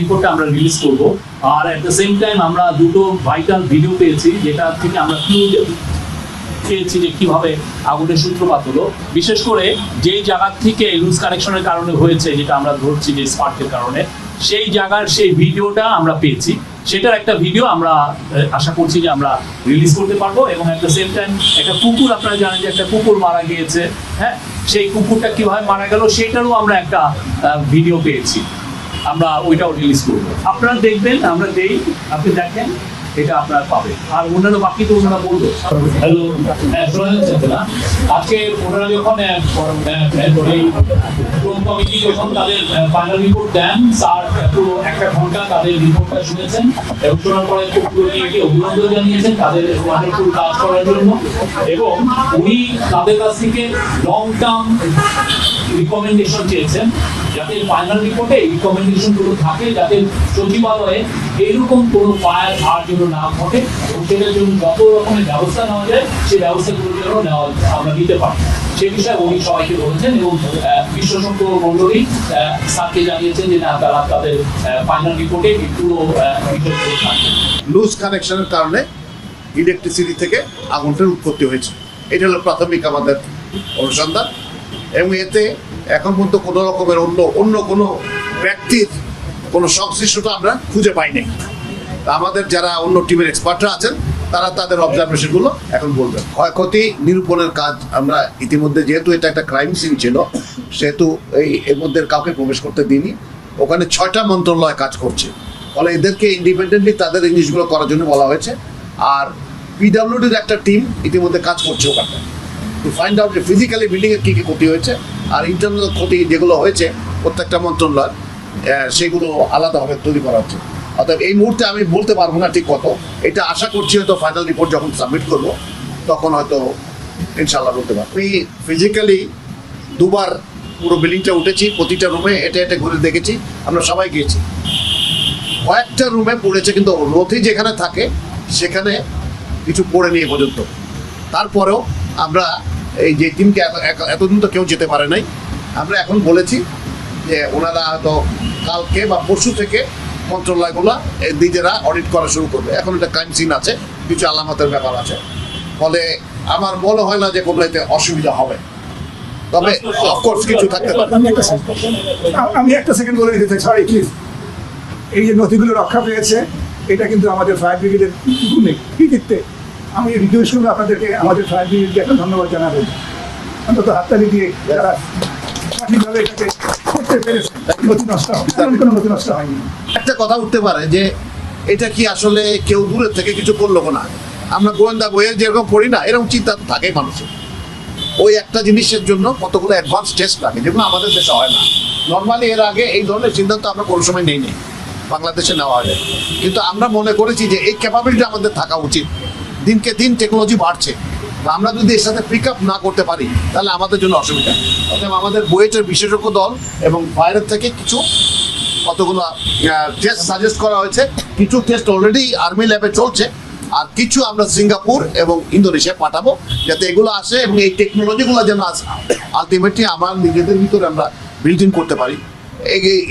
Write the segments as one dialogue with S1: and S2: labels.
S1: রিপোর্টটা আমরা রিলিজ করব। আর অ্যাট দ্য সেম টাইম আমরা দুটো ভাইটাল ভিডিও পেয়েছি, যেটা থেকে আমরা ক্লু পেয়েছি যে কীভাবে আগুনের সূত্রপাত হলো। বিশেষ করে যেই জায়গা থেকে লুজ কানেকশনের কারণে হয়েছে, যেটা আমরা ধরছি যে স্পার্কের কারণে, সেই জায়গার সেই ভিডিওটা আমরা পেয়েছি। সেটার একটা ভিডিও আমরা আশা করছি যে আমরা রিলিজ করতে পারব এবং অ্যাট দ্য সেম টাইম একটা কুকুর, আপনারা জানেন যে একটা কুকুর মারা গিয়েছে হ্যাঁ? সেই কুকুরটা কীভাবে মারা গেল, সেটারও আমরা একটা ভিডিও পেয়েছি। আমরা ওইটাও রিলিজ করব। আপনারা দেখবেন, আমরা দেই, আপনি দেখেন, এটা পাবেন। আর অন্যান্য বাকি তো হ্যালো আজকে ওনারা যখন যখন তাদের ফাইনাল রিপোর্ট একটা ঘণ্টা তাদের রিপোর্টটা শুনেছেন এবং শোনার পরে জানিয়েছেন তাদের এবং উনি তাদের কাছ থেকে লং টার্ম রিকমেন্ডেশন চেয়েছেন। যাতে ফাইনাল রিপোর্টে রিকমেন্ডেশনগুলো থাকে যাতে সচিবালয়ে এরকম কোনো ফায়ার আর জন্য না ঘটে এবং সেটার জন্য যত রকমের ব্যবস্থা নেওয়া যায় সেই ব্যবস্থাগুলো যেন নেওয়া আমরা নিতে পারি। সে বিষয়ে উনি সবাইকে বলেছেন এবং আহ, বিশ্ব মন্ডলী স্যারকে জানিয়েছেন যে না তারা তাদের ফাইনাল রিপোর্টে পুরো
S2: লুজ কানেকশনের কারণে ইলেকট্রিসিটি থেকে আগুনটার উৎপত্তি হয়েছে। এটা হলো প্রাথমিক আমাদের অনুসন্ধান। এবং এতে এখন পর্যন্ত কোনো রকমের অন্য অন্য কোনো ব্যক্তির কোনো সংশ্লিষ্টতা আমরা খুঁজে পাইনি তা আমাদের যারা অন্য টিমের এক্সপার্টরা আছেন, তারা তাদের অবজারভেশনগুলো এখন বলবেন। ক্ষয়ক্ষতি নিরূপণের কাজ আমরা ইতিমধ্যে, যেহেতু এটা একটা ক্রাইম সিন ছিল, সেহেতু এই, এর মধ্যে কাউকে প্রবেশ করতে দিইনি। ওখানে ছয়টা মন্ত্রণালয় কাজ করছে। ফলে এদেরকে ইন্ডিপেন্ডেন্টলি তাদের জিনিসগুলো করার জন্য বলা হয়েছে। আর পিডাব্লিউডির একটা টিম ইতিমধ্যে কাজ করছে ওখানে টু ফাইন্ড আউট যে ফিজিক্যালি বিল্ডিংয়ের কী কী ক্ষতি হয়েছে আর ইন্টারনাল ক্ষতি যেগুলো হয়েছে, প্রত্যেকটা মন্ত্রণালয় সেগুলো আলাদাভাবে তৈরি করা হচ্ছে অর্থাৎ এই মুহূর্তে আমি বলতে পারব না ঠিক কত। এটা আশা করছি হয়তো ফাইনাল রিপোর্ট যখন সাবমিট করব, তখন হয়তো ইনশাল্লাহ বলতে পারব। আমি ফিজিক্যালি দুবার পুরো বিল্ডিংটা উঠেছি, প্রতিটা রুমে এটা এটা ঘুরে দেখেছি, আমরা সবাই গিয়েছি। কয়েকটা রুমে পড়েছে, কিন্তু রথি যেখানে থাকে, সেখানে কিছু পড়ে নিয়ে পর্যন্ত। তারপরেও আমরা এই যে টিমকে এত- এত- এতদিন তো কেউ যেতে পারে নাই। আমরা এখন বলেছি যে ওনারা হয়তো কালকে বা পরশু থেকে মন্ত্রণালয়গুলো নিজেরা অডিট করা শুরু করবে। এখন একটা ক্রাইম সিন আছে, কিছু আলামতের ব্যাপার আছে। ফলে আমার মনে হয় না যে কোনো অসুবিধা হবে। তবে অফকোর্স কিছু থাকতে পারে।
S3: আমি একটা সেকেন্ড বলে দিতে চাই সরি প্লিজ এই যে নথিগুলো রক্ষা পেয়েছে, এটা কিন্তু আমাদের ফায়ার ব্রিগেডের গুণে কৃতিত্বে আমি রিকোয়েস্ট করব আপনাদেরকে, আমাদের ব্রিগেডকে একটা ধন্যবাদ জানাবেন অন্তত হাততালি দিয়ে যারা সঠিকভাবে এটাকে করতে পেরেছে কোনো নথি নষ্ট হয়নি।
S2: একটা কথা উঠতে পারে যে, এটা কি আসলে কেউ দূরের থেকে কিছু করল না আমরা গোয়েন্দা বইয়ে যেরকম পড়ি না, এরকম চিন্তা তো থাকেই মানুষের। ওই একটা জিনিসের জন্য কতগুলো অ্যাডভান্স টেস্ট লাগে, যেগুলো আমাদের দেশে হয় না। নর্মালি এর আগে এই ধরনের সিদ্ধান্ত আমরা কোনো সময় নেই নেই বাংলাদেশে নেওয়া হয় কিন্তু আমরা মনে করেছি যে এই ক্যাপাবিলিটি আমাদের থাকা উচিত। দিনকে দিন টেকনোলজি বাড়ছে। আমরা যদি এর সাথে পিক আপ না করতে পারি, তাহলে আমাদের জন্য অসুবিধা। অতএব আমাদের বুয়েটের বিশেষজ্ঞ দল এবং বাইরের থেকে কিছু কতগুলো টেস্ট সাজেস্ট করা হয়েছে। কিছু টেস্ট অলরেডি আর্মি ল্যাবে চলছে। আর কিছু আমরা সিঙ্গাপুর এবং ইন্দোনেশিয়া পাঠাবো, যাতে এগুলো আসে এবং এই টেকনোলজিগুলো যেন আলটিমেটলি আমার নিজেদের ভিতরে আমরা বিল্ড ইন করতে পারি।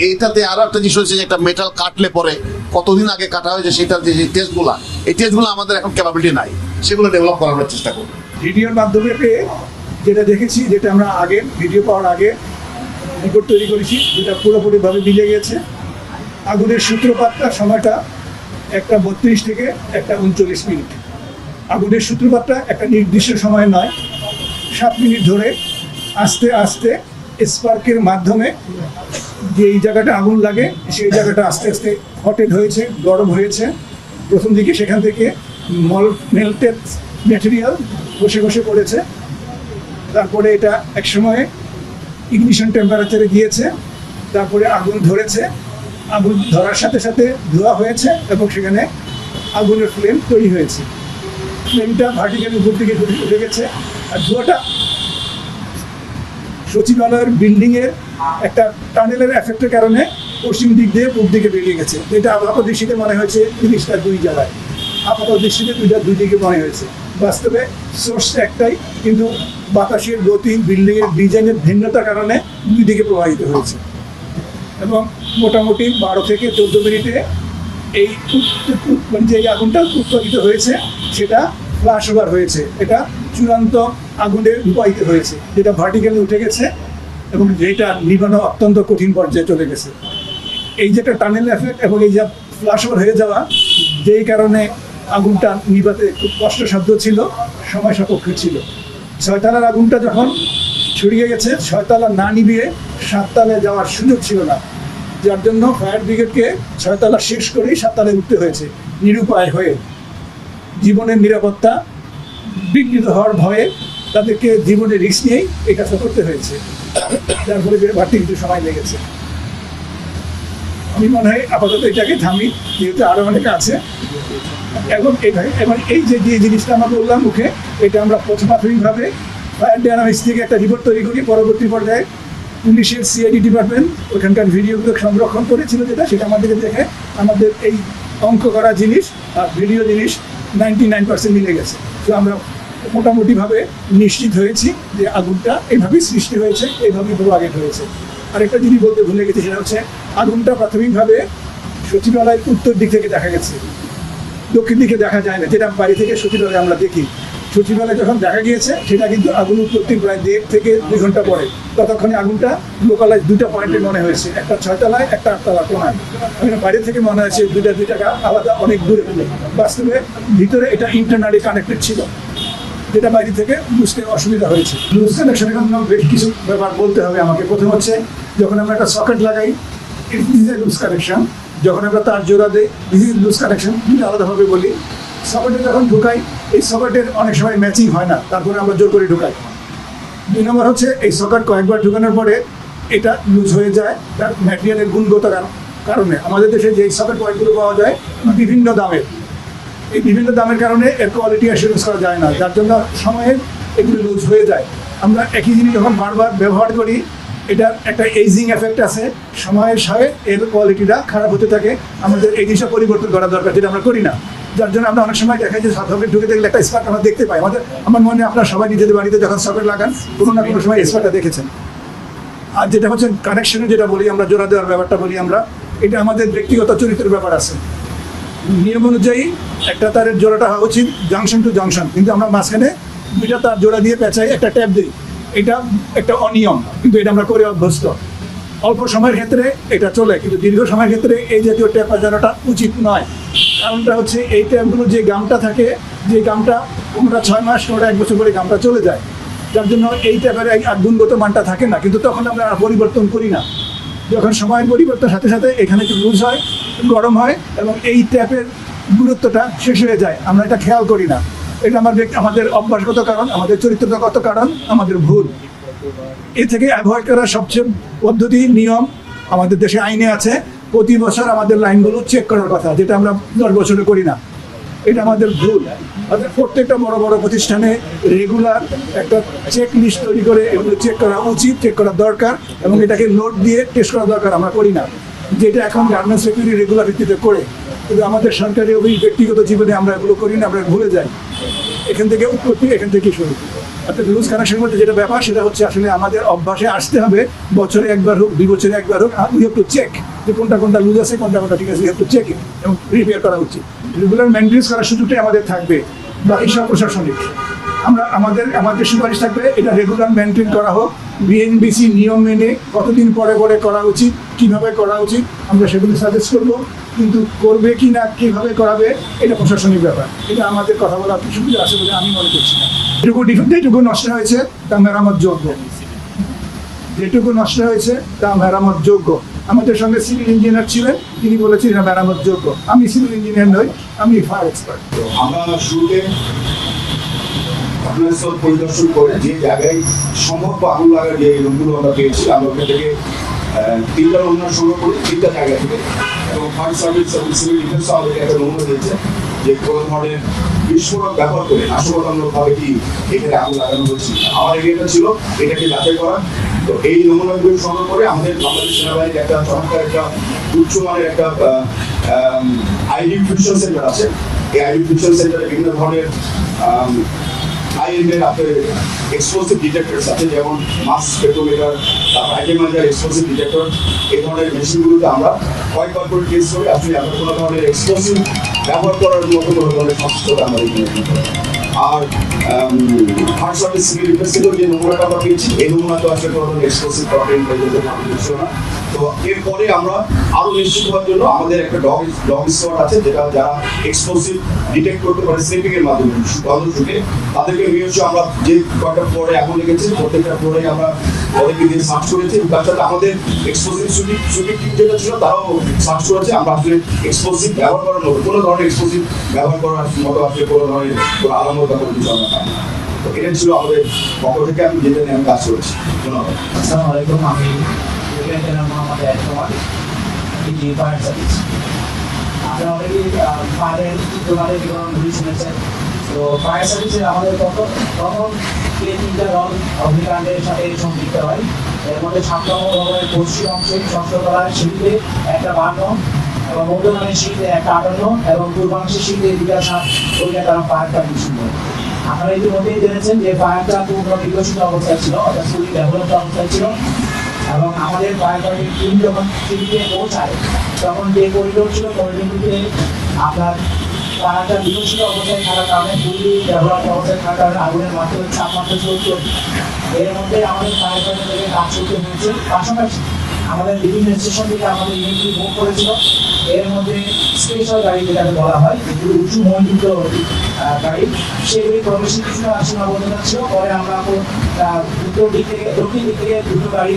S2: এইটাতে আরও একটা জিনিস হয়েছে যে একটা মেটাল কাটলে পরে কতদিন আগে কাটা হয়েছে সেটার যে টেস্টগুলো এই টেস্টগুলো আমাদের এখন ক্যাপাবিলিটি নাই। সেগুলো ডেভেলপ করার চেষ্টা করব।
S3: ভিডিওর মাধ্যমে পেয়ে যেটা দেখেছি, যেটা আমরা আগে ভিডিও পাওয়ার আগে রিপোর্ট তৈরি করেছি, যেটা পুরোপুরিভাবে মিলে গেছে। আগুনের সূত্রপাতটা সময়টা একটা বত্রিশ থেকে একটা উনচল্লিশ মিনিট। আগুনের সূত্রপাতটা একটা নির্দিষ্ট সময় নয়, সাত মিনিট ধরে আস্তে আস্তে স্পার্কের মাধ্যমে যে এই জায়গাটা আগুন লাগে, সেই জায়গাটা আস্তে আস্তে হটেড হয়েছে, গরম হয়েছে। প্রথম দিকে সেখান থেকে মল মেল্টেড ম্যাটেরিয়াল বসে বসে পড়েছে। তারপরে এটা একসময় ইগনিশন টেম্পারেচারে গিয়েছে, তারপরে আগুন ধরেছে। আগুন ধরার সাথে সাথে ধোয়া হয়েছে এবং সেখানে আগুনের ফ্লেম তৈরি হয়েছে। ফ্লেমটা ভার্টিক্যাল উপর দিকে উঠে গেছে। আর ধোঁয়াটা সচিবালয়ের বিল্ডিং এর একটা টানেলের এফেক্টের কারণে পশ্চিম দিক দিয়ে পূর্ব দিকে বেরিয়ে গেছে। যেটা আপাত দৃষ্টিতে মনে হয়েছে জিনিসটা দুই জায়গায়। আপাত দৃষ্টিতে দুইটা দুই দিকে মনে হয়েছে। বাস্তবে সোর্স একটাই, কিন্তু বাতাসের গতি বিল্ডিং এর ডিজাইনের ভিন্নতার কারণে দুই দিকে প্রবাহিত হয়েছে। এবং মোটামুটি বারো থেকে চোদ্দ মিনিটে এই মানে যে আগুনটা উৎপাদিত হয়েছে, সেটা ফ্লাশ ওভার হয়েছে। এটা চূড়ান্ত আগুনে রূপায়িত হয়েছে, যেটা ভার্টিক্যালি উঠে গেছে এবং যেটা নিবানো অত্যন্ত কঠিন পর্যায়ে চলে গেছে। এই যে একটা টানেল এফেক্ট এবং এই যে ফ্লাশওভার হয়ে যাওয়া, যেই কারণে আগুনটা নিভাতে খুব কষ্টসাধ্য ছিল, সময় সাপেক্ষ ছিল। ছয়তলার আগুনটা যখন ছড়িয়ে গেছে, ছয়তলা না নিভিয়ে সাততলায় যাওয়ার সুযোগ ছিল না। যার জন্য ফায়ার ব্রিগেডকে ছয়তলা শেষ করেই সাততলায় উঠতে হয়েছে, নিরুপায় হয়ে। জীবনের নিরাপত্তা, বিঘ্নিত হওয়ার ভয়ে তাদেরকে জীবনের রিস্ক নিয়েই এই কাজটা করতে হয়েছে। যার ফলে বাড়তি কিছু সময় লেগেছে। আমি মনে হয় আপাতত এটাকে থামি, যেহেতু আরও অনেক আছে। এবং এটাই এবং এই যে যে জিনিসটা আমরা বললাম মুখে, এটা আমরা প্রাথমিকভাবে ফায়ার ডায়নামিক্স থেকে একটা রিপোর্ট তৈরি করি পরবর্তী পর্যায়ে। পুলিশের সিআইডি ডিপার্টমেন্ট ওখানকার ভিডিওগুলো সংরক্ষণ করেছিল যেটা, সেটা আমাদেরকে দেখে আমাদের এই অঙ্ক করা জিনিস আর ভিডিও জিনিস নাইনটি নাইন পার্সেন্ট মিলে গেছে। তো আমরা মোটামুটিভাবে নিশ্চিত হয়েছি যে আগুনটা এইভাবেই সৃষ্টি হয়েছে এইভাবেই প্রভাবিত হয়েছে। আরেকটা জিনিস বলতে ভুলে গেছি, সেটা হচ্ছে আগুনটা প্রাথমিকভাবে সচিবালয়ের উত্তর দিক থেকে দেখা গেছে। দক্ষিণ দিকে দেখা যায় না, যেটা বাড়ি থেকে সচিবালয়ে আমরা দেখি। সচিবালয়ে যখন দেখা গিয়েছে, সেটা কিন্তু আগুন উৎপত্তির প্রায় দেড় থেকে দুই ঘণ্টা পরে। ততক্ষণে আগুনটা লোকালাইজ দুটা পয়েন্টে মনে হয়েছে, একটা ছয়তলায়, একটা আটতলা কোনায়। বাইরে থেকে মনে হয়েছে, দুইটা দুই টাকা আলাদা, অনেক দূরে। বাস্তবে ভিতরে এটা ইন্টারনালি কানেক্টেড ছিল। যেটা বাইরে থেকে বুঝতে অসুবিধা হয়েছে। লুজ কানেকশনের জন্য বেশ কিছু ব্যাপার বলতে হবে আমাকে। প্রথম হচ্ছে, যখন আমরা একটা সকেট লাগাই ইজ লুজ কানেকশন যখন আমরা তার জোড়া দিই দিস ইজ লুজ কানেকশন আলাদাভাবে বলি। সকেটে যখন ঢুকাই, এই সকেটের অনেক সময় ম্যাচিং হয় না, তারপরে আমরা জোর করে ঢুকাই। দুই নম্বর হচ্ছে, এই সকেট কয়েকবার ঢুকানোর পরে এটা লুজ হয়ে যায়, তার ম্যাটেরিয়ালের গুণগত কারণে আমাদের দেশে যে সকেট পয়েন্টগুলো পাওয়া যায়, বিভিন্ন দামের। এই বিভিন্ন দামের কারণে এর কোয়ালিটি অ্যাসুরেন্স করা যায় না। যার জন্য সময়ে এগুলো লুজ হয়ে যায়। আমরা একই জিনিস যখন বারবার ব্যবহার করি, এটার একটা এইজিং এফেক্ট আছে। সময়ের সাথে এর কোয়ালিটিটা খারাপ হতে থাকে। আমাদের এই জিনিসটা পরিবর্তন করা দরকার, যেটা আমরা করি না। যার জন্য আমরা অনেক সময় দেখা যায় সকেট ঢুকে দেখলে একটা স্পার্ট আমরা দেখতে পাই। আমাদের, আমার মনে আপনারা সবাই নিজেদের বাড়িতে যখন সকেট লাগান, কোনো না কোনো সময় স্পার্কটা দেখেছেন। আর যেটা হচ্ছে কানেকশনে যেটা বলি, আমরা জোড়া দেওয়ার ব্যাপারটা বলি আমরা, এটা আমাদের ব্যক্তিগত চরিত্রের ব্যাপার আছে। নিয়ম অনুযায়ী একটা তারের জোড়াটা হওয়া উচিত জাংশন টু জাংশন কিন্তু আমরা মাঝখানে দুইটা তার জোড়া দিয়ে পেঁচাই, একটা ট্যাপ দিই। এটা একটা অনিয়ম, কিন্তু এটা আমরা করে অভ্যস্ত। অল্প সময়ের ক্ষেত্রে এটা চলে, কিন্তু দীর্ঘ সময়ের ক্ষেত্রে এই জাতীয় ট্যাপ বাজানোটা উচিত নয়। কারণটা হচ্ছে এই ট্যাপগুলো যে গামটা থাকে, যে গামটা কোনোটা ছয় মাস কোনোটা এক বছর পরে গামটা চলে যায়, যার জন্য এই ট্যাপের আর গুণগত মানটা থাকে না, কিন্তু তখন আমরা পরিবর্তন করি না। যখন সময়ের পরিবর্তনের সাথে সাথে এখানে একটু লুজ হয়, গরম হয় এবং এই ট্যাপের গুরুত্বটা শেষ হয়ে যায়। আমরা এটা খেয়াল করি না। এটা আমাদের আমাদের অভ্যাসগত কারণ, আমাদের চরিত্রগত কারণ, আমাদের ভুল। এ থেকে অ্যাভয়েড করার সবচেয়ে পদ্ধতি, নিয়ম আমাদের দেশে আইনে আছে। প্রতি বছর আমাদের লাইনগুলো চেক করার কথা, যেটা আমরা দশ বছরে করি না। এটা আমাদের ভুল। আমাদের প্রত্যেকটা বড় বড় প্রতিষ্ঠানে রেগুলার একটা চেক লিস্ট তৈরি করে এগুলো চেক করা উচিত চেক করা দরকার এবং এটাকে লোড দিয়ে টেস্ট করা দরকার, আমরা করি না। যেটা এখন গার্মেন্টস সেক্টরি রেগুলার ভিত্তিতে করে, কিন্তু আমাদের সরকারি ওই ব্যক্তিগত জীবনে আমরা এগুলো করি না, আমরা ভুলে যাই। এখান থেকে উৎপত্তি, এখান থেকে শুরু। অর্থাৎ লুজ কানেকশনের মধ্যে যেটা ব্যাপার, সেটা হচ্ছে আসলে আমাদের অভ্যাসে আসতে হবে, বছরে একবার হোক, দুই বছরে একবার হোক উই হ্যাভ টু চেক যে কোনটা কোনটা লুজ আছে, কোনটা কোনটা ঠিক আছে উই হ্যাভ টু চেক এবং রিপেয়ার করা উচিত। রেগুলার মেনটেন্স করার সুযোগটাই আমাদের থাকবে বা সব প্রশাসনিক। আমরা, আমাদের আমাদের সুপারিশ থাকবে, এটা রেগুলার মেনটেন করা হোক বিএনবিসি নিয়ম মেনে কতদিন পরে পরে করা উচিত, কীভাবে করা উচিত, আমরা সেগুলো সাজেস্ট করব, কিন্তু করবে কি না, কীভাবে করাবে, এটা প্রশাসনিক ব্যাপার। এটা আমাদের কথা বলার সুবিধা আছে বলে আমি মনে করছি না। যেটুকু যেটুকু নষ্ট হয়েছে, তা মেরামত যোগ্য। যেটুকু নষ্ট হয়েছে, তা মেরামত যোগ্য। আমাদের সঙ্গে সিভিল ইঞ্জিনিয়ার ছিলেন। তিনি বলেছেন এটা মেরামত যোগ্য। আমি সিভিল ইঞ্জিনিয়ার নই, আমি ফায়ার এক্সপার্ট
S4: আমরা শুরুতে ঘটনাস্থল পরিদর্শন করে যে জায়গায় সম্ভব আগুন লাগার যে রুমগুলো আমরা পেয়েছি, আমরা ওখান থেকে তিনটা নমুনা সংগ্রহ করি, তিনটা জায়গা থেকে। এবং ফায়ার সার্ভিস এবং সিভিল ডিফেন্স আমাদেরকে একটা নমুনা দিয়েছে যে কোনো ধরনের বিস্ফোরক ব্যবহার করে নাশকতামূলকভাবে কি এখানে আগুন লাগানো হয়েছে। আমার এরিয়াটা ছিল, এটাকে যাচাই করা তো এই নমুনাগুলো সংগ্রহ করে আমাদের বাংলাদেশ সেনাবাহিনীর একটা চমৎকার একটা উচ্চমানের একটা আইডি ফিউশন সেন্টার আছে এই আইডি ফিউশন সেন্টারে বিভিন্ন ধরনের এন্ডের আপনার এক্সপ্লোসিভ ডিটেক্টরস আছে, যেমন মাস স্পেক্ট্রোমিটার তারপর আইটেমাইজার এক্সপ্লোসিভ ডিটেক্টর এই ধরনের মেশিনগুলোতে আমরা কয়েকবার করে টেস্ট করে আসলে আমরা কোনো ধরনের এক্সপ্লোসিভ ব্যবহার করার মতো কোনো ধরনের দিতে পারি। আর ফার্স্ট সার্ভিস সিভিল ডিফেন্সেরও যে নমুনাটা আমরা পেয়েছি। এই নমুনা আসলে কোনো প্রবলেম পর্যন্ত না এরপরে আমরা আরও নিশ্চিত হওয়ার জন্য আমাদের একটা ডগ ডগ স্কোয়াড আছে যেটা যারা এক্সপ্লোসিভ ডিটেক্ট করতে পারে স্লিপিং এর মাধ্যমে গন্ধ শুকে তাদেরকে নিয়ে আমরা যে কয়টা ফ্লোরে আগুন লেগেছে প্রত্যেকটা ফ্লোরে আমরা ওদেরকে দিয়ে সার্চ করেছি। তার সাথে আমাদের এক্সপ্লোসিভ শুটিং শুটিং টিম যেটা ছিল, তারাও সার্চ করেছে। আমরা আসলে এক্সপ্লোসিভ ব্যবহার করার মতো, কোনো ধরনের এক্সপ্লোসিভ ব্যবহার করার মতো আসলে কোনো ধরনের কোনো আলামত বা কোনো কিছু আমরা পাইনি। তো এটাই ছিল আমাদের পক্ষ থেকে আমি যেটা নিয়ে আমি কাজ করেছি। ধন্যবাদ।
S5: আসসালামু আলাইকুম, আমি lieutenant Mohammad Ekraman DG fire service আপনারা অলরেডি ফায়ারের তোমাদের বিবরণগুলি শুনেছেন তো ফায়ার সার্ভিসের আমাদের তখন তখন যে তিনটা দল অগ্নিকাণ্ডের সাথে সম্পৃক্ত হয়। এর মধ্যে সাত নম্বর ভবনের পশ্চিম অংশে ষষ্ঠতলার সিঁড়িতে একটা বান্ন, এবং মধ্যমানের সিঁড়িতে একটা আটান্ন, এবং পূর্বাংশের সিঁড়িতে দুটা সাত ওইটা তারা ফায়ার কন্ডিশন করে আপনারা ইতিমধ্যেই জেনেছেন যে ফায়ারটা পূর্ণ বিকশিত অবস্থায় ছিল, অর্থাৎ ফুলি ডেভেলপড অবস্থায় ছিল। এবং আমাদের ফাইটিং টিম যখন সিটিতে পৌঁছায়, তখন যে করিডোর ছিল করিডোরটিতে আপনার তারাটা বিকশিত অবস্থায় থাকার কারণে ফুলি ডেভেলপ অবস্থায় থাকার আগুনের মাত্রা চাপমাত্রা চলছে এর মধ্যে আমাদের ফায়ার থেকে কাজ করতে হয়েছে। পাশাপাশি আমাদের বিভিন্ন স্টেশন থেকে আমাদের ইউনিটটি বুক করেছিল। এর মধ্যে স্পেশাল গাড়ি যেটাকে বলা হয় যেগুলো উঁচু মহিলিত গাড়ি। সেগুলি প্রবেশের কিছুটা সীমাবদ্ধতা ছিল। পরে আমরা উত্তর দিক থেকে, দক্ষিণ দিক থেকে দুটো গাড়ি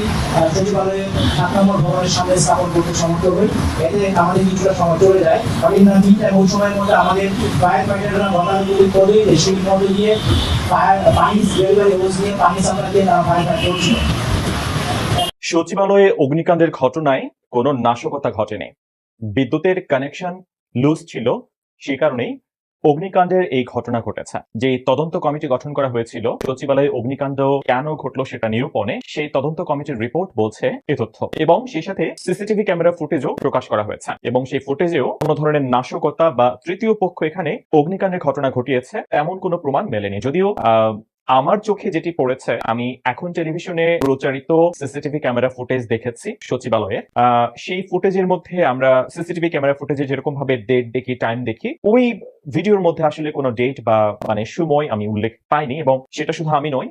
S5: সচিবালয়ে সাত নম্বর ভবনের সামনে স্থাপন করতে সমর্থ হই। এতে আমাদের কিছুটা সময় চলে যায়। ইন মিন টাইম ওই সময়ের মধ্যে আমাদের ফায়ার ফাইটাররা ঘটনাগুলি করে সেই মধ্যে গিয়ে ফায়ার পানি ওজ নিয়ে পানি সাপ্লাই দিয়ে তারা ফায়ার ফাইট করছিল।
S6: সচিবালয়ে অগ্নিকাণ্ডের ঘটনায় কোনো নাশকতা ঘটেনি। বিদ্যুতের কানেকশন লুজ ছিল, সে কারণেই অগ্নিকাণ্ডের এই ঘটনা ঘটেছে। যে তদন্ত কমিটি গঠন করা হয়েছিল, সচিবালয়ে অগ্নিকাণ্ড কেন ঘটলো সেটা নিরূপণে সেই তদন্ত কমিটির রিপোর্ট বলছে এ তথ্য। এবং সেই সাথে সিসিটিভি ক্যামেরা ফুটেজও প্রকাশ করা হয়েছে। এবং সেই ফুটেজেও কোনো ধরনের নাশকতা বা তৃতীয় পক্ষ এখানে অগ্নিকাণ্ডের ঘটনা ঘটিয়েছে, এমন কোনো প্রমাণ মেলেনি। যদিও আমার চোখে যেটি পড়েছে, আমি এখন টেলিভিশনে প্রচারিত সিসিটিভি ক্যামেরা ফুটেজ দেখেছি সচিবালয়ে। সেই ফুটেজের মধ্যে আমরা সিসিটিভি ক্যামেরা ফুটেজে যেরকম ভাবে ডেট দেখি টাইম দেখি, ওই ভিডিওর মধ্যে আসলে কোনো ডেট বা মানে সময় আমি উল্লেখ পাইনি এবং সেটা শুধু আমি নই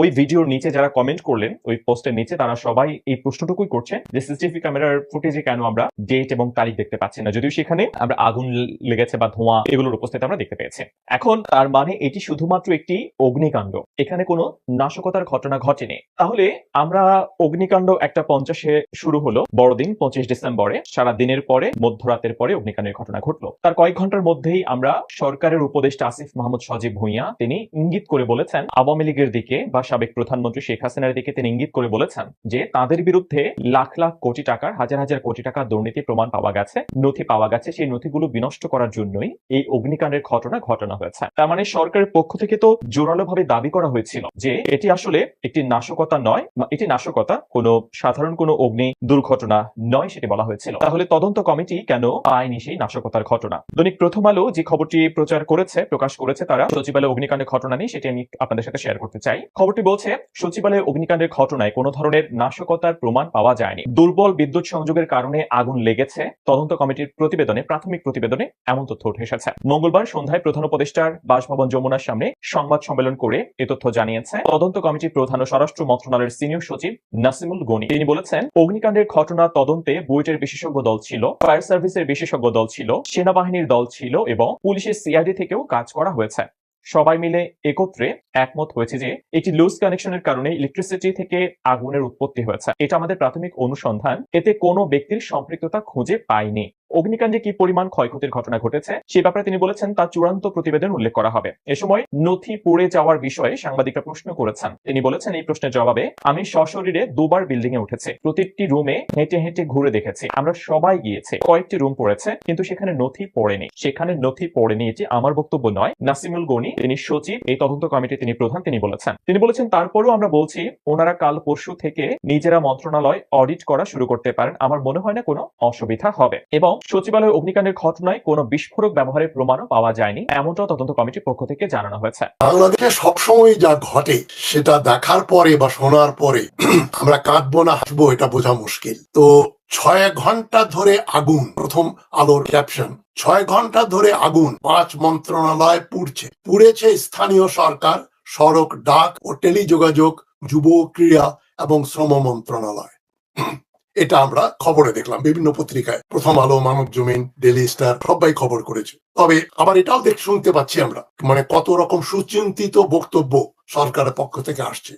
S6: ওই ভিডিওর নিচে যারা কমেন্ট করলেন, ওই পোস্টের নিচে তারা সবাই এই প্রশ্নটুকুই করছেন যে সিসিটিভি ক্যামেরার ফুটেজে কেন আমরা ডেট এবং তারিখ দেখতে পাচ্ছি না, যদিও সেখানে আমরা আগুন লেগেছে বা ধোঁয়া এগুলোর উপস্থিতি আমরা দেখতে পেয়েছি। এখন তার মানে এটি শুধুমাত্র একটি অগ্নিকাণ্ড। এখানে কোনো নাশকতার ঘটনা ঘটেনি। তাহলে আমরা অগ্নিকাণ্ড একটা পঞ্চাশে শুরু হলো, বড়দিন পঁচিশ ডিসেম্বরে। সারা দিনের পরে, মধ্যরাতের পরে অগ্নিকাণ্ডের ঘটনা ঘটলো। তার কয়েক ঘণ্টার মধ্যেই আমরা সরকারের উপদেষ্টা আসিফ মাহমুদ সজীব ভুঁইয়া, তিনি ইঙ্গিত করে বলেছেন, আওয়ামী লীগের দিকে বা সাবেক প্রধানমন্ত্রী শেখ হাসিনার দিকে তিনি ইঙ্গিত করে বলেছেন যে, তাদের বিরুদ্ধে লাখ লাখ কোটি টাকার, হাজার হাজার কোটি টাকার দুর্নীতি প্রমাণ পাওয়া গেছে, নথি পাওয়া গেছে, সেই নথিগুলো বিনষ্ট করার জন্যই এই অগ্নিকাণ্ডের ঘটনা ঘটানো হয়েছে। তার মানে সরকারের পক্ষ থেকে তো জোরালোভাবে দাবি করা হয়েছিল যে এটি আসলে একটি নাশকতা নয় এটি নাশকতা কোনো সাধারণ কোনো অগ্নি দুর্ঘটনা নয় সেটি বলা হয়েছিল। তাহলে তদন্ত কমিটি কেন পায়নি সেই নাশকতার ঘটনা? দৈনিক প্রথম আলো যে খবরটি প্রচার করেছে, প্রকাশ করেছে তারা, সচিবালয় অগ্নিকাণ্ডের ঘটনা নিয়ে সেটি আমি আপনাদের সাথে শেয়ার করতে চাই। খবরটি বলছে, সচিবালয় অগ্নিকাণ্ডের ঘটনায় কোনো ধরনের নাশকতার প্রমাণ পাওয়া যায়নি। দুর্বল বিদ্যুৎ সংযোগের কারণে আগুন লেগেছে। তদন্ত কমিটির প্রতিবেদনে, প্রাথমিক প্রতিবেদনে এমন তথ্য উঠে এসেছে। মঙ্গলবার সন্ধ্যায় প্রধান উপদেষ্টার বাসভবন যমুনার সামনে সংবাদ সম্মেলন করে এ তথ্য জানিয়েছে। তদন্ত কমিটির প্রধান ও স্বরাষ্ট্র মন্ত্রণালয়ের সিনিয়র সচিব নাসিমুল গনি। তিনি বলেছেন, অগ্নিকাণ্ডের ঘটনা তদন্তে বুয়েটের বিশেষজ্ঞ দল ছিল, ফায়ার সার্ভিসের বিশেষজ্ঞ দল ছিল, সেনাবাহিনীর দল ছিল এবং পুলিশের সিআইডি থেকেও কাজ করা হয়েছে। সবাই মিলে একত্রে একমত হয়েছে যে, একটি লুজ কানেকশনের কারণে ইলেকট্রিসিটি থেকে আগুনের উৎপত্তি হয়েছে। এটা আমাদের প্রাথমিক অনুসন্ধান। এতে কোনো ব্যক্তির সম্পৃক্ততা খুঁজে পায়নি। অগ্নিকাণ্ডে কি পরিমাণ ক্ষয়ক্ষতির ঘটনা ঘটেছে? সে ব্যাপারে তিনি বলেছেন, তা চূড়ান্ত প্রতিবেদন উল্লেখ করা হবে। এ সময় নথি পুড়ে যাওয়ার বিষয়ে সাংবাদিকরা প্রশ্ন করেছেন। তিনি বলেছেন, এই প্রশ্নের জবাবে, আমি সশরীরে দুবার বিল্ডিং এ উঠেছি। প্রতিটি রুমে হেঁটে হেঁটে ঘুরে দেখেছি। আমরা সবাই গিয়েছে। কয়েকটি রুম পড়েছে, কিন্তু সেখানে নথি পড়েনি। সেখানে নথি পড়েনি এটি আমার বক্তব্য নয়। নাসিমুল গনি, তিনি সচিব, এই তদন্ত কমিটি তিনি প্রধান, তিনি বলেছেন। তিনি বলেছেন, তারপরও আমরা বলছি, ওনারা কাল পরশু থেকে নিজেরা মন্ত্রণালয় অডিট করা শুরু করতে পারেন। আমার মনে হয় না কোনো অসুবিধা হবে। এবং সচিবালয় অগ্নিকাণ্ডের ঘটনায় কোনো বিস্ফোরক ব্যবহারের প্রমাণও পাওয়া যায়নি, এমনটাও তদন্ত কমিটির পক্ষ থেকে জানানো হয়েছে।
S7: বাংলাদেশে সবসময় যা ঘটে, সেটা দেখার পরে বা শোনার পরে আমরা কাঁদবো না, হাসবো, এটা বোঝা মুশকিল। তো ছয় ঘণ্টা ধরে আগুন, প্রথম আলোর ক্যাপশন ছয় ঘণ্টা ধরে আগুন পাঁচ মন্ত্রণালয় পুড়ছে। পুড়েছে স্থানীয় সরকার, সড়ক, ডাক ও টেলিযোগাযোগ, যুব ক্রীড়া এবং শ্রম মন্ত্রণালয়। এটা আমরা খবরে দেখলাম, বিভিন্ন পত্রিকায়। প্রথম আলো, মানব জমিন ডেলি স্টার সবাই খবর করেছে। তবে আবার এটাও দেখ, শুনতে পাচ্ছি আমরা মানে কত রকম সুচিন্তিত বক্তব্য সরকারের পক্ষ থেকে আসছে।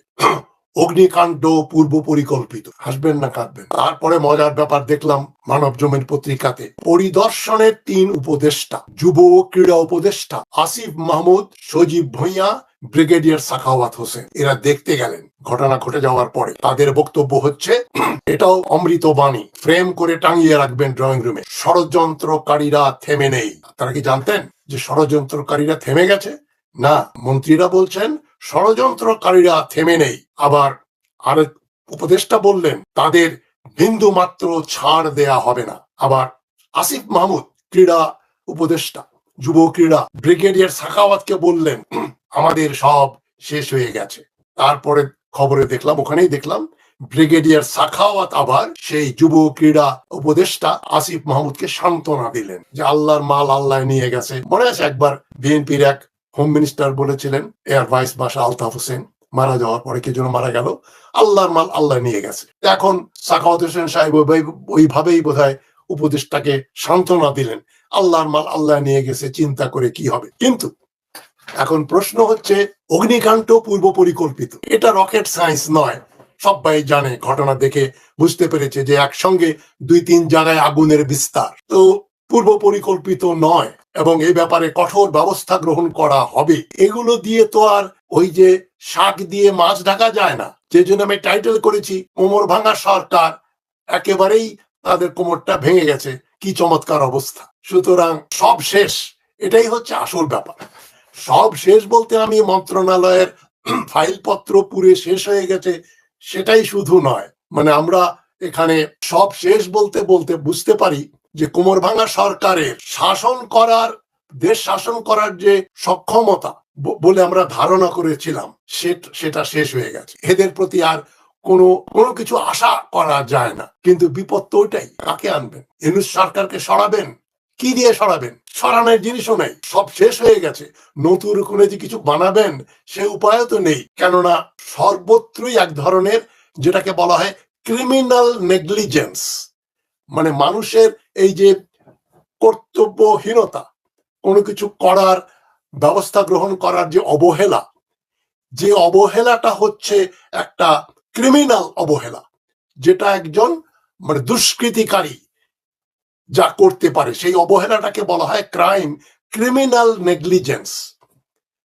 S7: অগ্নিকাণ্ড পূর্ব পরিকল্পিত, হাসবেন না কাঁদবেন। তারপরে মজার ব্যাপার দেখলাম, মানব জমিন পত্রিকাতে, পরিদর্শনের তিন উপদেষ্টা, যুব ক্রীড়া উপদেষ্টা, আসিফ মাহমুদ, সজীব ভূঁইয়া ব্রিগেডিয়ার সাখাওয়াত হোসেন। এরা দেখতে গেলেন, ঘটনা ঘটে যাওয়ার পরে। তাদের বক্তব্য হচ্ছে, এটাও অমৃত বাণী। ফ্রেম করে টাঙিয়ে রাখবেন ড্রয়িং রুমে। ষড়যন্ত্রকারীরা থেমে নেই। তারা কি জানতেন যে ষড়যন্ত্রকারীরা থেমে গেছে? না, মন্ত্রীরা বলছেন, ষড়যন্ত্রকারীরা থেমে নেই। আবার আরেক উপদেষ্টা বললেন, তাদের বিন্দু মাত্র ছাড় দেয়া হবে না। আবার আসিফ মাহমুদ, ক্রীড়া উপদেষ্টা, যুব ক্রীড়া ব্রিগেডিয়ার সাখাওয়াতকে বললেন আমাদের সব শেষ হয়ে গেছে। তারপরে খবরে দেখলাম, ওখানেই দেখলাম, ব্রিগেডিয়ার সাখাওয়াত আবার সেই যুব ক্রীড়া উপদেষ্টা আসিফ মাহমুদকে সান্ত্বনা দিলেন যে আল্লাহর মাল আল্লাহ নিয়ে গেছে। মনে আছে একবার বিএনপির এক হোম মিনিস্টার বলেছিলেন, এয়ার ভাইস বাসা আলতাফ হোসেন মারা যাওয়ার পরে কে জন্য মারা গেল, আল্লাহর মাল আল্লাহ নিয়ে গেছে। এখন সাখাওয়াত হোসেন সাহেব ওই- ওইভাবেই বোধহয় উপদেষ্টাকে সান্ত্বনা দিলেন, আল্লাহর মাল আল্লাহ নিয়ে গেছে, চিন্তা করে কি হবে? কিন্তু এখন প্রশ্ন হচ্ছে, অগ্নিকাণ্ড পূর্ব পরিকল্পিত। এটা রকেট সায়েন্স নয়। সবাই জানে, ঘটনা দেখে বুঝতে পেরেছে যে একসঙ্গে দুই তিন জায়গায় আগুনের বিস্তার। তো পূর্ব পরিকল্পিত নয়, এবং এই ব্যাপারে কঠোর ব্যবস্থা গ্রহণ করা হবে। এগুলো দিয়ে তো আর ওই যে শাক দিয়ে মাছ ঢাকা যায় না। যে জন্য আমি টাইটেল করেছি, কোমর ভাঙা সরকার। একেবারেই তাদের কোমরটা ভেঙে গেছে। কি চমৎকার অবস্থা। সুতরাং সব শেষ। এটাই হচ্ছে আসল ব্যাপার। সব শেষ বলতে আমি মন্ত্রণালয়ের ফাইলপত্র পুরে শেষ হয়ে গেছে, সেটাই শুধু নয়। মানে আমরা এখানে সব শেষ বলতে বলতে বুঝতে পারি যে কোমর ভাঙা সরকারের শাসন করার, দেশ শাসন করার যে সক্ষমতা বলে আমরা ধারণা করেছিলাম সেটা শেষ হয়ে গেছে। এদের প্রতি আর কোনো কোনো কিছু আশা করা যায় না। কিন্তু বিপদ তো ওইটাই, কাকে আনবেন? ইউনুস সরকারকে সরাবেন? কি দিয়ে সরাবেন? সরানোর জিনিসও নেই, সব শেষ হয়ে গেছে। নতুন করে যে কিছু বানাবেন, সে উপায়ও তো নেই। কেননা সর্বত্রই এক ধরনের যেটাকে বলা হয় ক্রিমিনাল নেগলিজেন্স মানে মানুষের এই যে কর্তব্যহীনতা, কোনো কিছু করার, ব্যবস্থা গ্রহণ করার যে অবহেলা, যে অবহেলাটা হচ্ছে একটা ক্রিমিনাল অবহেলা, যেটা একজন মানে দুষ্কৃতিকারী যা করতে পারে, সেই অবহেলাটাকে বলা হয় ক্রাইম ক্রিমিনাল নেগলিজেন্স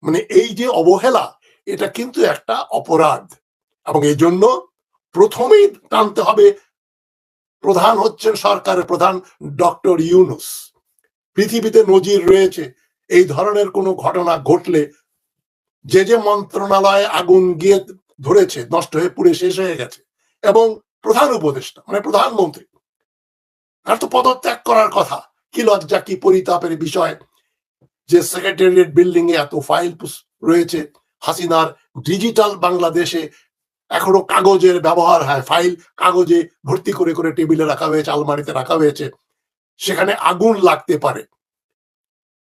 S7: মানে এই যে অবহেলা, এটা কিন্তু একটা অপরাধ। এবং এই জন্য প্রথমেই টানতে হবে, প্রধান হচ্ছেন সরকারের প্রধান ডক্টর ইউনুস। পৃথিবীতে নজির রয়েছে, এই ধরনের কোনো ঘটনা ঘটলে যে যে মন্ত্রণালয়ে আগুন গিয়ে ধরেছে, নষ্ট হয়ে পুড়ে শেষ হয়ে গেছে। এবং প্রধান উপদেষ্টা মানে প্রধানমন্ত্রী তার তো পদত্যাগ করার কথা। কি লজ্জা, কি পরিতাপের বিষয় যে সেক্রেটারিয়েট বিল্ডিং এ এত ফাইল রয়েছে। হাসিনার ডিজিটাল বাংলাদেশে এখনও কাগজের ব্যবহার হয়। ফাইল কাগজে ভর্তি করে করে টেবিলে রাখা হয়েছে, আলমারিতে রাখা হয়েছে। সেখানে আগুন লাগতে পারে।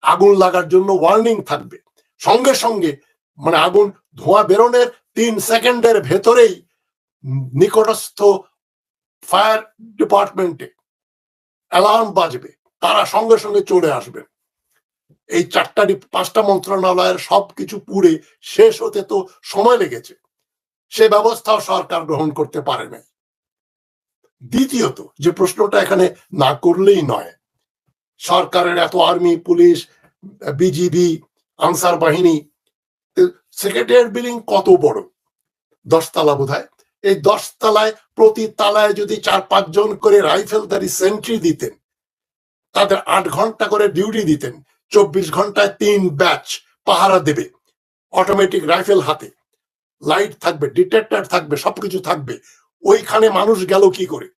S7: আগুন লাগার জন্য ওয়ার্নিং থাকবে। সঙ্গে সঙ্গে মানে আগুন ধোঁয়া বেরোনের তিন সেকেন্ডের ভেতরেই নিকটস্থ ফায়ার ডিপার্টমেন্টে অ্যালার্ম বাজবে, তারা সঙ্গে সঙ্গে চলে আসবেন এই চারটা পাঁচটা মন্ত্রণালয়ের সবকিছু পুড়ে শেষ হতে তো সময় লেগেছে। সে ব্যবস্থাও সরকার গ্রহণ করতে পারে না দ্বিতীয়ত, যে প্রশ্নটা এখানে না করলেই নয়, সরকারের এত আর্মি, পুলিশ, বিজিবি, আনসার বাহিনী সেক্রেটারিয়েট বিল্ডিং কত বড়? দশতলা বোধ এই দশতলায় প্রতি তালায় যদি চার পাঁচজন করে রাইফেলধারী সেন্ট্রি দিতেন, তাদের আট ঘণ্টা করে ডিউটি দিতেন, চব্বিশ ঘন্টায় তিন ব্যাচ পাহারা দেবে অটোমেটিক রাইফেল হাতে। লাইট থাকবে ডিটেক্টর থাকবে, সবকিছু থাকবে। ওইখানে মানুষ গেল কি করে?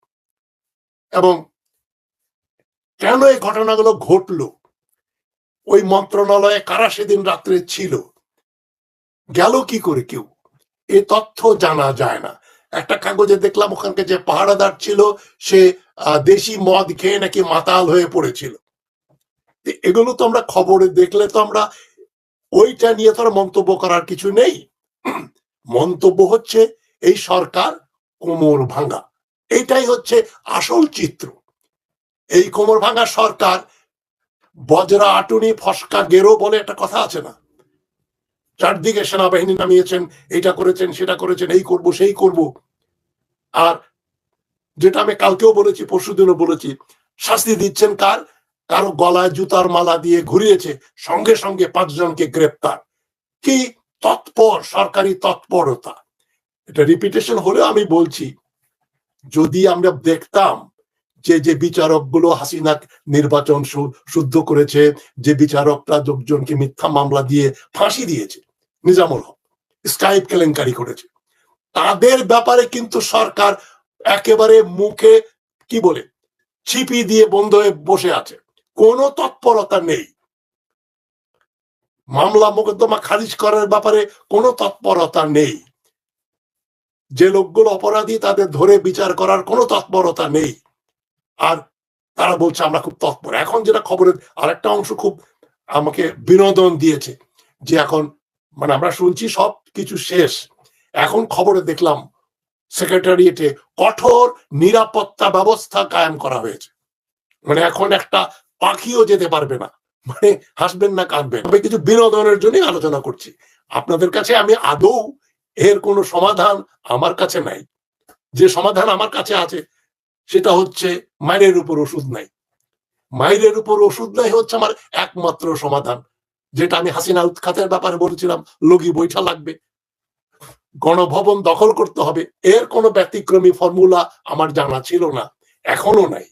S7: এবং কেন এই ঘটনাগুলো ঘটলো? ওই মন্ত্রণালয়ে কারা সেদিন রাত্রে ছিল? গেল কি করে কেউ? এ তথ্য জানা যায় না। একটা কাগজে দেখলাম ওখানকে যে পাহারাদার ছিল, সে দেশি মদ খেয়ে নাকি মাতাল হয়ে পড়েছিল। এগুলো তো আমরা খবরে দেখলে তো আমরা ওইটা নিয়ে তো মন্তব্য করার কিছু নেই। মন্তব্য হচ্ছে, এই সরকার কোমর ভাঙা। এইটাই হচ্ছে আসল চিত্র। এই কোমর ভাঙা সরকার বজরা আটুনি ফসকা গেরো বলে একটা কথা আছে না? চারদিকে সেনাবাহিনী নামিয়েছেন এটা করেছেন, সেটা করেছেন, এই করব, সেই করব। আর যেটা আমি কালকেও বলেছি পরশুদিনও বলেছি, শাস্তি দিচ্ছেন কার? কারও গলায় জুতার মালা দিয়ে ঘুরিয়েছে, সঙ্গে সঙ্গে পাঁচজনকে গ্রেপ্তার। কি তৎপর, সরকারি তৎপরতা। এটা রিপিটেশন হলেও আমি বলছি, যদি আমরা দেখতাম যে যে বিচারকগুলো হাসিনা নির্বাচন শুদ্ধ করেছে, যে বিচারকরা লোকজনকে মিথ্যা মামলা দিয়ে ফাঁসি দিয়েছে নিজামুল হক স্কাইপ কেলেঙ্কারি করেছে। তাদের ব্যাপারে কিন্তু সরকার একেবারে মুখে, কি বলে ছিপি দিয়ে বন্ধ হয়ে বসে আছে। কোনো তৎপরতা নেই। মামলা মোকদ্দমা খারিজ করার ব্যাপারে কোনো তৎপরতা নেই। যে লোকগুলো অপরাধী, তাদের ধরে বিচার করার কোনো তৎপরতা নেই। আর তারা বলছে, আমরা খুব তৎপর। এখন যেটা খবরের আরেকটা অংশ খুব আমাকে বিনোদন দিয়েছে যে এখন মানে আমরা শুনছি সব কিছু শেষ। এখন খবরে দেখলাম সেক্রেটারিয়েটে কঠোর নিরাপত্তা ব্যবস্থা কায়েম করা হয়েছে। মানে এখন একটা পাখিও যেতে পারবে না। মানে হাসবেন না কাঁদবেন আমি কিছু বিনোদনের জন্য আলোচনা করছি। আপনাদের কাছে আমি আদৌ এর কোনো সমাধান আমার কাছে নাই। যে সমাধান আমার কাছে আছে, সেটা হচ্ছে মায়ের উপর ওষুধ নাই। মায়ের উপর ওষুধ নাই হচ্ছে আমার একমাত্র সমাধান। যেটা আমি হাসিনা উৎখাতের ব্যাপারে বলেছিলাম, লগি বৈঠা লাগবে। গণভবন দখল করতে হবে। এর কোনো ব্যতিক্রমী ফর্মুলা আমার জানা ছিল না, এখনও নাই।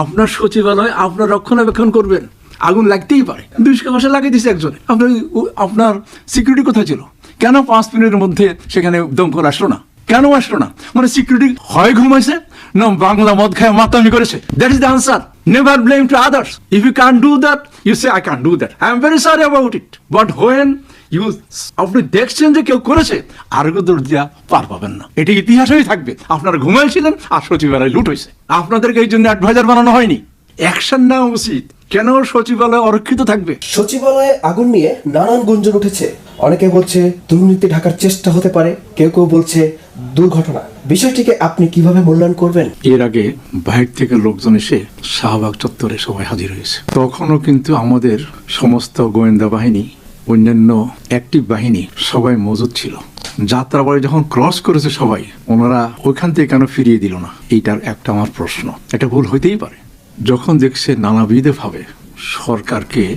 S8: আপনার সচিবালয় আপনার রক্ষণাবেক্ষণ করবেন। আগুন লাগতেই পারে। দুষ্কার ভাষা লাগিয়ে দিছে একজন। আপনার আপনার সিকিউরিটি কোথায় ছিল? কেন পাঁচ মিনিটের মধ্যে সেখানে দমকল আসলো না? কেন আসলো না? মানে সিকিউরিটি হয় ঘুমাইছে? না বাংলা মদ খায়, মাতামি করেছে। That is the answer never blame to others if you can do that you say I can do that I am very sorry about it but when you আপনি দেখছেন যে কেউ করেছে আর দৌড় দিয়া পার পাবেন না। এটি ইতিহাসেই থাকবে। আপনারা ঘুমাইছিলেন আর সচিবালয় লুট হয়েছে আপনাদেরকে এই জন্য অ্যাডভাইজার বানানো হয়নি। অ্যাকশন নেওয়া উচিত। কেন সচিবালয় অরক্ষিত থাকবে?
S9: সচিবালয়ে আগুন নিয়ে নানান গুঞ্জন উঠেছে। অনেকে বলছে দুর্নীতি ঢাকার চেষ্টা হতে পারে। কেউ কেউ বলছে দুর্ঘটনা। বিষয়টিকে আপনি কীভাবে মূল্যায়ন করবেন?
S8: এর আগে বাইরে থেকে লোকজন এসে শাহবাগ চত্বরে সবাই হাজির হয়েছে। তখনও কিন্তু আমাদের সমস্ত গোয়েন্দা বাহিনী অন্যান্য অ্যাক্টিভ বাহিনী সবাই মজুদ ছিল। যাত্রাবাড়ি যখন ক্রস করেছে সবাই ওনারা ওইখান থেকে কেন ফিরিয়ে দিল না? এইটার একটা আমার প্রশ্ন। এটা ভুল হইতেই পারে। যখন দেখছে নানাবিধে ভাবে সরকারকে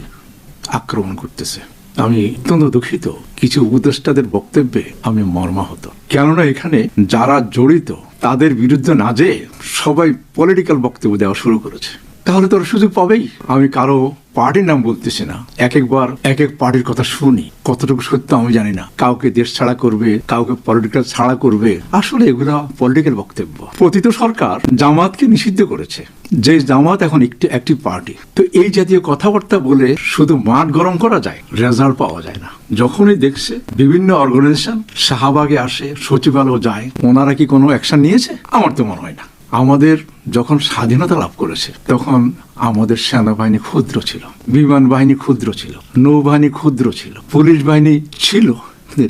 S8: আক্রমণ করতেছে, আমি অত্যন্ত দুঃখিত। কিছু উপদেষ্টাদের বক্তব্যে আমি মর্মাহত। কেননা এখানে যারা জড়িত, তাদের বিরুদ্ধে না যেয়ে সবাই পলিটিক্যাল বক্তব্য দেওয়া শুরু করেছে। তাহলে তো সুযোগ পাবেই। আমি কারও পার্টির নাম বলতেছি না। এক একবার এক এক পার্টির কথা শুনি। কতটুকু সত্য আমি জানি না। কাউকে দেশ ছাড়া করবে, কাউকে পলিটিক্যাল ছাড়া করবে। আসলে এগুলা পলিটিক্যাল বক্তব্য। পতিত সরকার জামাতকে নিষিদ্ধ করেছে। যে জামাত এখন একটি একটি পার্টি তো এই জাতীয় কথাবার্তা বলে শুধু মাঠ গরম করা যায় রেজাল্ট পাওয়া যায় না। যখনই দেখছে বিভিন্ন অর্গানাইজেশন শাহবাগে আসে, সচিবালয় যায়, ওনারা কি কোনো অ্যাকশন নিয়েছে? আমার তো মনে হয় না। আমাদের যখন স্বাধীনতা লাভ করেছে, তখন আমাদের সেনাবাহিনী ক্ষুদ্র ছিল, বিমান বাহিনী ক্ষুদ্র ছিল, নৌবাহিনী ক্ষুদ্র ছিল, পুলিশ বাহিনী ছিল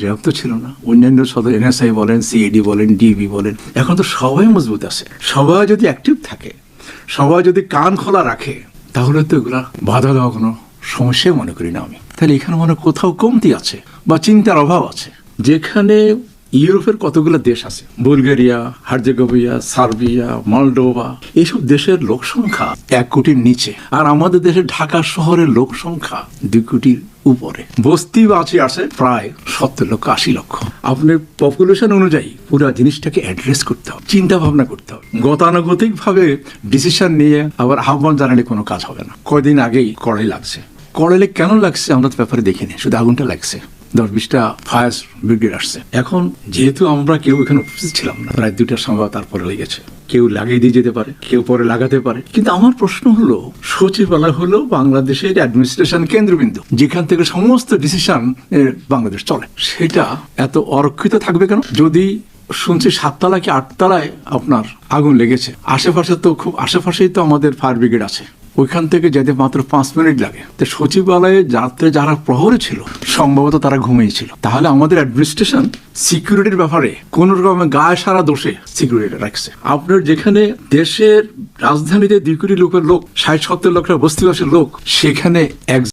S8: র্যাব তো ছিল না। অন্যান্য সদর এনএসআই বলেন সিএডি বলেন ডিবি বলেন, এখন তো সবাই মজবুত আছে। সবাই যদি অ্যাক্টিভ থাকে, সবাই যদি কান খোলা রাখে, তাহলে তো এগুলা বাধা দেওয়া কোনো সমস্যাই মনে করি না আমি। তাহলে এখানে মনে কোথাও কমতি আছে বা চিন্তার অভাব আছে। যেখানে ইউরোপের কতগুলো দেশ আছে? বুলগেরিয়া হার্জেগোভিয়া সার্বিয়া, মলডোভা এইসব দেশের লোক সংখ্যা এক কোটির নিচে। আর আমাদের দেশের ঢাকা শহরের লোক সংখ্যা দুই কোটির উপরে। বস্তি আছে আছে প্রায় সত্তর লক্ষ, আশি লক্ষ। আপনার পপুলেশন অনুযায়ী পুরো জিনিসটাকে অ্যাড্রেস করতে হবে চিন্তা ভাবনা করতে হবে। গতানুগতিক ভাবে ডিসিশন নিয়ে আবার আহ্বান জানালে কোনো কাজ হবে না। কয়দিন আগেই কড়াই লাগছে। কড়াইলে কেন লাগছে আমরা তো ব্যাপারে দেখিনি, শুধু আগুনটা লাগছে। দশ বিশটা ফায়ার ব্রিগেড আসছে। এখন যেহেতু আমরা কেউ এখানে উপস্থিত ছিলাম না, প্রায় দুইটার সময় তারপরে লেগেছে কেউ লাগিয়ে দিয়ে যেতে পারে, কেউ পরে লাগাতে পারে। কিন্তু আমার প্রশ্ন হলো, সচিবালয় হলো বাংলাদেশের অ্যাডমিনিস্ট্রেশন কেন্দ্রবিন্দু, যেখান থেকে সমস্ত ডিসিশন বাংলাদেশ চলে। সেটা এত অরক্ষিত থাকবে কেন? যদি শুনছি সাততলা কি আটতলায় আপনার আগুন লেগেছে, আশেপাশে তো খুব, আশেপাশেই তো আমাদের ফায়ার ব্রিগেড আছে। ওইখান থেকে যেতে মাত্র পাঁচ মিনিট লাগে। তো সচিবালয়ে যাত্রে যারা প্রহরে ছিল, সম্ভবত তারা ঘুমিয়েছিল তাহলে আমাদের অ্যাডমিনিস্ট্রেশন সিকিউরিটির ব্যাপারে কোন রকম গায়ে সারা দোষে সিকিউরিটি রাখছে। আপনার যেখানে দেশের রাজধানীতে দুই কোটি লোকের লোক, ষাট, সত্তর লক্ষের বস্তিবাসীর লোক, সেখানে এক